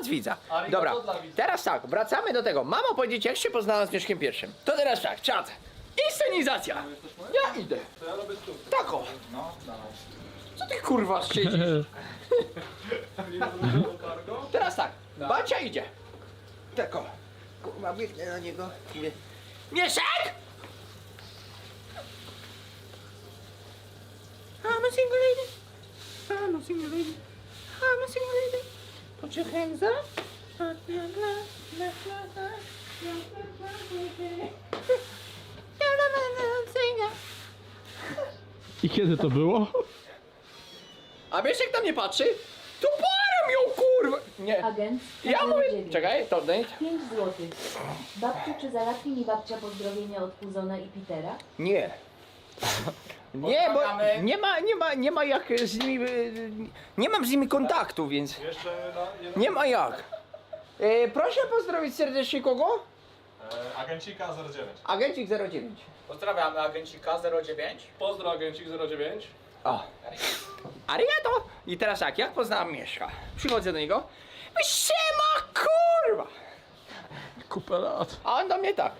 Pomoc widza. Dobra, teraz tak, wracamy do tego. Mamo powiedzieć, jak się poznała z Mieszkiem pierwszym. To teraz tak, czat. Inscenizacja. Ja idę. To ja robię tu. Tako. No, dawaj. Co ty kurwa siedzisz? Teraz tak, Bacia idzie. Tako. Kurwa, biegnę na niego. Mówię, Mieszek! I'm a single lady. I'm a single lady. I'm a single lady. Put your hands up. I kiedy to było? A Mieszek tam nie patrzy? To parę ją kurwa! Nie. Agent Ja mówię. 09. Czekaj, to Nate. 5 złotych. Babciu, czy załatwi mi babcia pozdrowienia od Puzona i Petera? Nie. Nie, bo Pozdrawiamy. nie ma, nie ma, nie ma jak z nimi, y, nie mam z nimi kontaktu, więc Jeszcze na... Nie, nie ma jak. E, proszę pozdrowić serdecznie kogo? e, agencika 09. Agencik 09. Pozdrawiamy agencika 09. Pozdro agencik 09. O. Arigato! I teraz tak, jak poznałam Mieszka? Przychodzę do niego. Siema kurwa! Kupę lat. A on do mnie tak.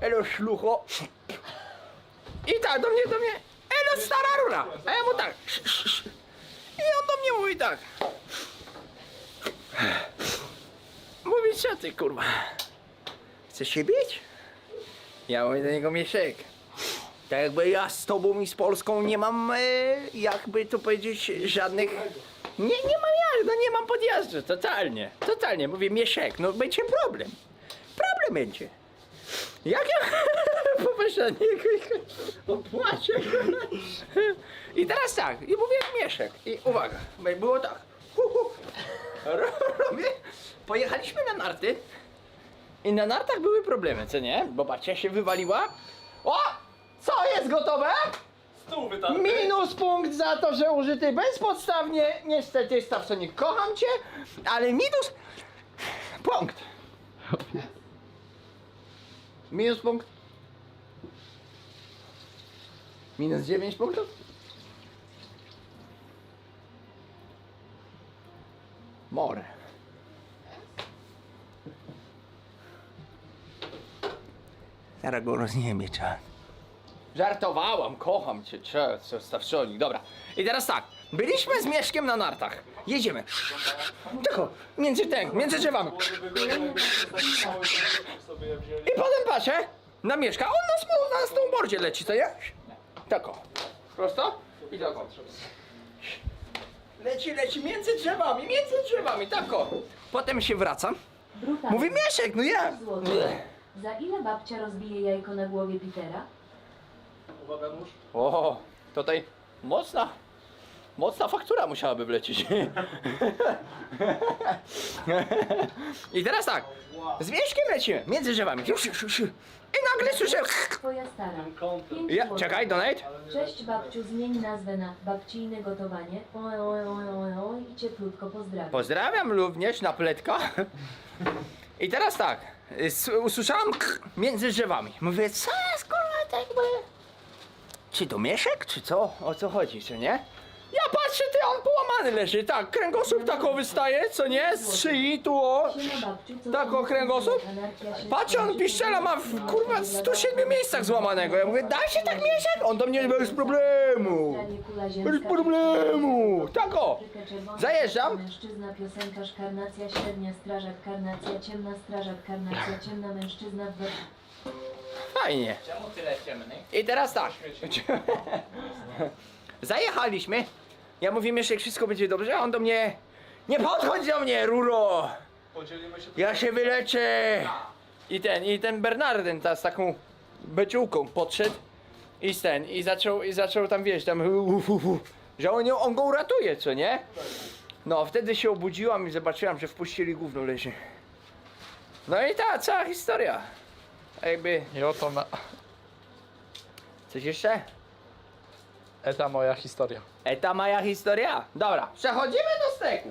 Elo szlucho. I tak do mnie, do mnie. Elo stara rura. A ja mu tak. I on do mnie mówi tak. Mówi, co ty kurwa? Chcesz się bić? Ja mówię do niego Mieszek. Tak jakby ja z tobą i z Polską nie mam, e, jakby to powiedzieć, żadnych... Nie, nie mam jak, no nie mam podjazdu, totalnie, totalnie. Mówię, Mieszek, no będzie problem. Problem będzie. Jak ja popatrz na niego i teraz tak, i mówię jak Mieszek. I uwaga, było tak. Hu, hu. Ro- Robię. Pojechaliśmy na narty i na nartach były problemy, co nie? Bo babcia się wywaliła. O! Co jest gotowe? Stół wytarty. Minus punkt za to, że użyty bezpodstawnie. Niestety, Stawsonik, kocham cię, ale minus punkt. Minus punkt. Minus 9 punktów. More. Zaraz go rozniemie, czas. Żartowałam, kocham cię, cze, co Stawczonik, dobra. I teraz tak, byliśmy z Mieszkiem na nartach. Jedziemy. Tylko, między ten, między drzewami. I potem patrzę na Mieszka, on na, na snowboardzie leci, to jak? Tako. Prosto? I tako. Leci, leci między drzewami, między drzewami, tako. Potem się wracam. Mówi Mieszek, no ja. 5 złotych. Za ile babcia rozbije jajko na głowie Petera? Uwaga nóż. O, tutaj mocna, mocna faktura musiałaby wlecieć. I teraz tak, z Mieszkiem lecimy, między drzewami. I nagle słyszę... Twoja stara. Kątem. 5 Ja, złotych. czekaj, donate. Cześć babciu, zmień nazwę na babcijne gotowanie. Oj, oj, oj, oj, oj i cieplutko pozdrawiam. Pozdrawiam również na pletka. I teraz tak, s- usłyszałam k- między drzewami. Mówię, co jest kurwa tak jakby... Czy to Mieszek, czy co? O co chodzi, co nie? Ja patrzę, ty, on połamany leży, tak, kręgosłup tak o wystaje, co nie? Z szyi, tu o. Tak, o kręgosłup? Anarchia się Patrz, on piszczela ma w, kurwa, do w domu, 107 miejscach złamanego. Ja mówię, daj się tak Mieszek? On do mnie bez problemu. Bez problemu. Tak o. Zajeżdżam. Mężczyzna, piosenkarz, karnacja, średnia strażak, karnacja, ciemna strażak, karnacja, ciemna mężczyzna w Fajnie. Czemu tyle ciemny? I teraz tak. Zajechaliśmy. Ja mówię, Mieszek, wszystko będzie dobrze, a on do mnie... Nie podchodź do mnie, Ruro! Podzielimy się. Ja się wyleczę! I ten, i ten Bernardyn ta z taką beciułką podszedł i z ten, i zaczął, i zaczął tam, wiesz, tam uf, uf, uf, że on, ją- on go uratuje, co nie? No, wtedy się obudziłam i zobaczyłam, że wpuścili gówno leży. No i ta cała historia. A Jakby, I oto na... coś jeszcze? Eta moja historia. Eta moja historia. Dobra, przechodzimy do steku.